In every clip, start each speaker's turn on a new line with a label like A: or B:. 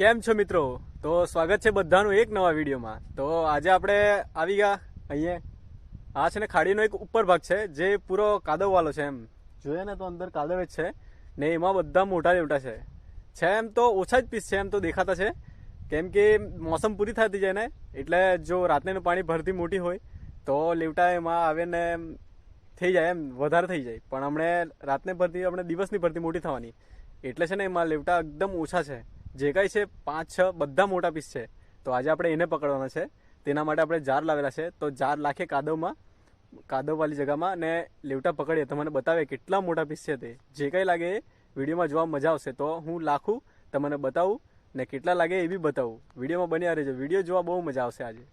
A: કેમ છો મિત્રો? તો સ્વાગત છે બધાનું એક નવા વિડીયોમાં. તો આજે આપણે આવી ગયા અહીંયા. આ છે ને ખાડીનો એક ઉપર ભાગ છે, જે પૂરો કાદવવાળો છે એમ. જોઈએ ને તો અંદર કાદવ જ છે ને એમાં બધા મોટા લેવટા છે. છે એમ તો ઓછા જ પીસ છે, એમ તો દેખાતા છે. કેમ કે મોસમ પૂરી થતી જાય ને, એટલે જો રાતને પાણી ભરતી મોટી હોય, તો લેવટા એમાં આવે ને થઈ જાય એમ, વધારે થઈ જાય. પણ હમણે રાતને ભરતી આપણે દિવસની ભરતી મોટી થવાની. એટલે છે ને એમાં લેવટા એકદમ ઓછા છે. જે કાંઈ છે, પાંચ, છ, બધા મોટા પીસ છે. તો આજે આપણે એને પકડવાના છે. તેના માટે આપણે જાર લાવેલા છે. તો જાર લાખે કાદવમાં, કાદવવાળી જગામાં અને લેવટા પકડીએ તો મને બતાવે કેટલા મોટા પીસ છે તે. જે કાંઈ લાગે એ વિડીયોમાં જોવા મજા આવશે. તો હું લાખું, તમને બતાવું ને કેટલા લાગે એ બી બતાવું. વિડીયોમાં બન્યા રહેજો. વીડિયો જોવા બહુ મજા આવશે આજે.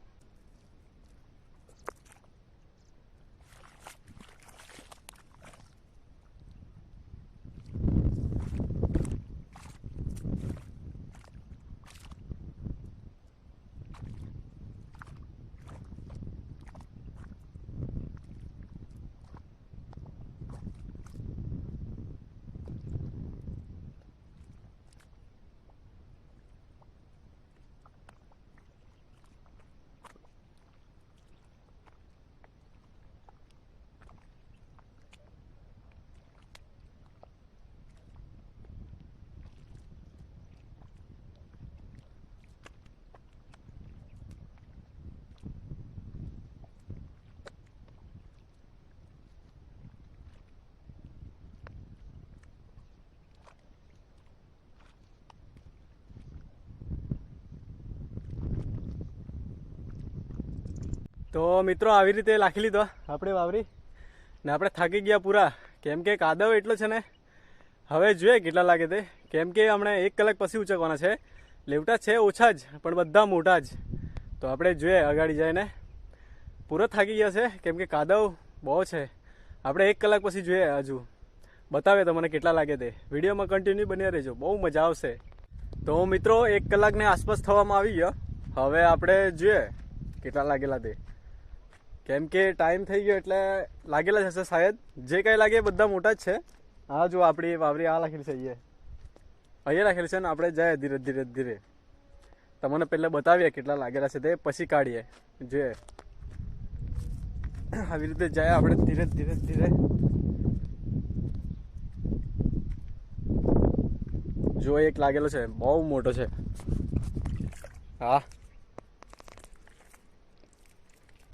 A: તો મિત્રો, આવી રીતે લાખી લીધો. આપણે વાવરી. ને આપણે થાકી ગયા પૂરા. કેમ કે કાદવ એટલો છે ને. હવે જોઈએ કેટલા લાગે તે. કેમ કે હમણાં એક કલાક પછી ઉચકવાના છે. લેવટા છે ઓછા જ, પણ બધા મોટા જ. તો આપણે જોઈએ અગાડી જઈને. પૂરો થાકી ગયા છે. કેમ કે કાદવ બહુ છે. આપણે એક કલાક પછી જોઈએ હજુ. બતાવે તમને કેટલા લાગે તે. વિડીયોમાં કન્ટિન્યુ બન્યા રહેજો. બહુ મજા આવશે. તો મિત્રો, એક કલાકને આસપાસ થવામાં આવી ગયો. હવે આપણે જોઈએ કેટલા લાગેલા તે. કેમ કે ટાઈમ થઈ ગયો એટલે લાગેલા જ હશે શાયદ. જે કાંઈ લાગે બધા મોટા જ છે. હા જો આપણી વાવરી, આ લખેલી છે અહીંયા. અહીંયા લખેલી છે ને આપણે જાય ધીરે ધીરે ધીરે. તમને પહેલાં બતાવીએ કેટલા લાગેલા છે તે, પછી કાઢીએ. જોઈએ આવી રીતે જાય આપણે ધીરે ધીરે ધીરે. જો એક લાગેલો છે, બહુ મોટો છે. હા.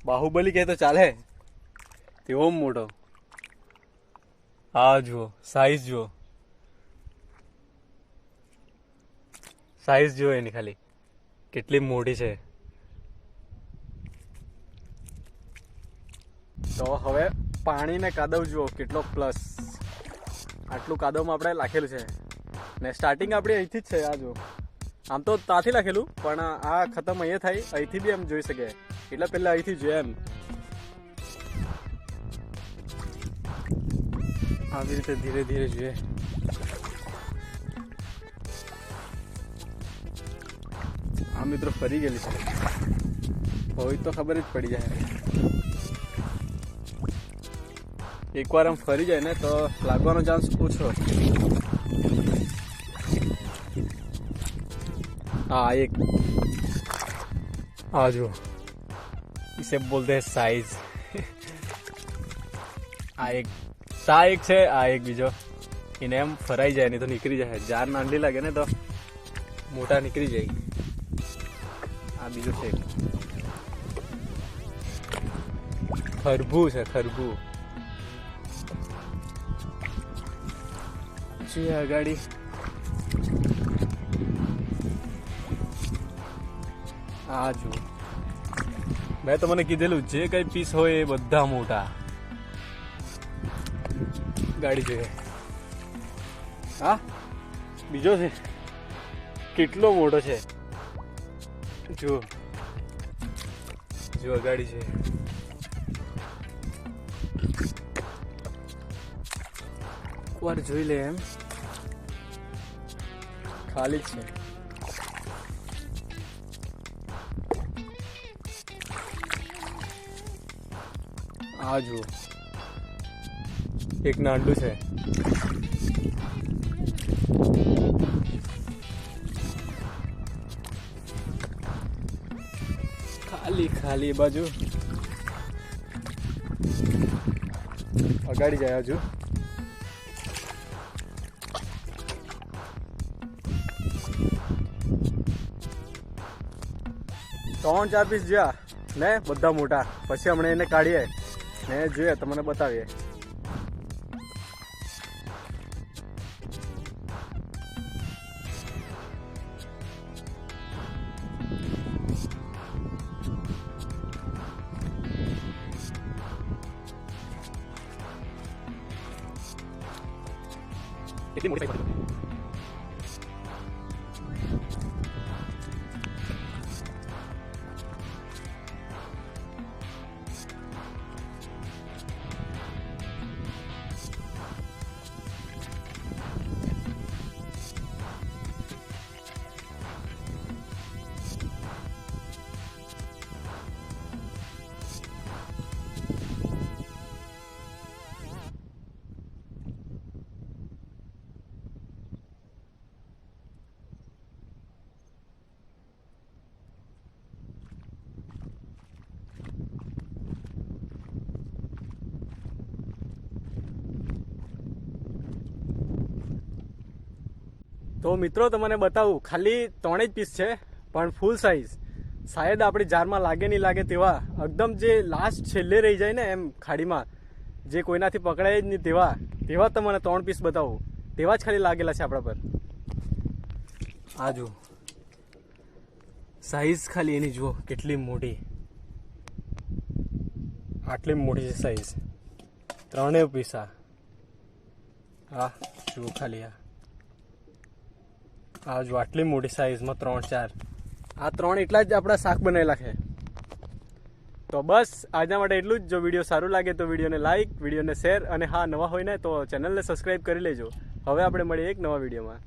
A: બાહુબલી કહે તો ચાલે. તેવો મોટો. આ જુઓ સાઈઝ જુઓ. સાઈઝ જુઓ એની ખાલી. કેટલી મોટી છે. તો હવે પાણીને કાદવ જુઓ કેટલો પ્લસ આટલું કાદવમાં આપણે લખેલું છે. ને સ્ટાર્ટિંગ આપણી અહીંથી જ છે આ જુઓ. આમ તો ત્યાંથી લખેલું પણ આ ખતમ અહીંયા થાય અહીંથી બી એમ જોઈ શકે. એટલા પહેલા અહીંથી જો એમ. આવી રીતે ધીરે ધીરે જોઈએ આ મિત્રો ફરી ગયેલી છે. હોય તો ખબર જ પડી જાય. એકવાર આમ ફરી જાય ને તો લાગવાનો ચાન્સ ઓછો. હા, એક. હા જુઓ. इसे बोलते हैं साइज આ એક સા એક છે આ એક બીજો એને એમ ફરાઈ જાય નહીં તો નીકળી જાય જાર નાંડી લાગે ને તો મોટા નીકળી જાય આ બીજો છે એક. ખરબુ છે ખરબુ છે અગાડી આ જો મેં તમને કીધેલું જે કઈ પીસ હોય એ બધા મોટા. ગાડી જોઈએ હા? બીજો છે? કેટલો મોટો છે? જુઓ. જુઓ, ગાડી છે. વાર જોઈ લે એમ. ખાલી જ છે. આ જુઓ. એક નાંડું છે. ખાલી ખાલી બાજુ. અગાડી જાય હજુ ત્રણ ચાર પીસ જ્યાં, ને બધા મોટા. પછી હમણાં એને કાઢીએ ને જોઈએ તમને બતાવીએ કેટલી મોટી સાઈઝ તો મિત્રો, તમને બતાવું, ખાલી ત્રણેય જ પીસ છે, પણ ફૂલ સાઈઝ શાયદ આપણી જારમાં લાગે નહીં લાગે તેવા. એકદમ જે લાસ્ટ છેલ્લે રહી જાય ને એમ ખાડીમાં, જે કોઈનાથી પકડાય જ નહીં તેવા. તેવા તમને ત્રણ પીસ બતાવું. તેવા જ ખાલી લાગેલા છે આપણા પર. આ જુઓ. સાઈઝ ખાલી એની જુઓ, કેટલી મોટી. આટલી મોટી છે સાઈઝ ત્રણેય પીસ હા જુઓ ખાલી આ. આ જો આટલી મોટી સાઈઝમાં ત્રણ, ચાર. આ ત્રણ એટલા જ આપણા શાક બનેલા છે. તો બસ, આજના માટે એટલું જ. જો વીડિયો સારું લાગે તો વિડીયોને લાઇક વિડીયોને શેર અને હા, નવા હોય ને તો ચેનલને સબસ્ક્રાઈબ કરી લેજો. હવે આપણે મળીએ એક નવા વિડીયોમાં.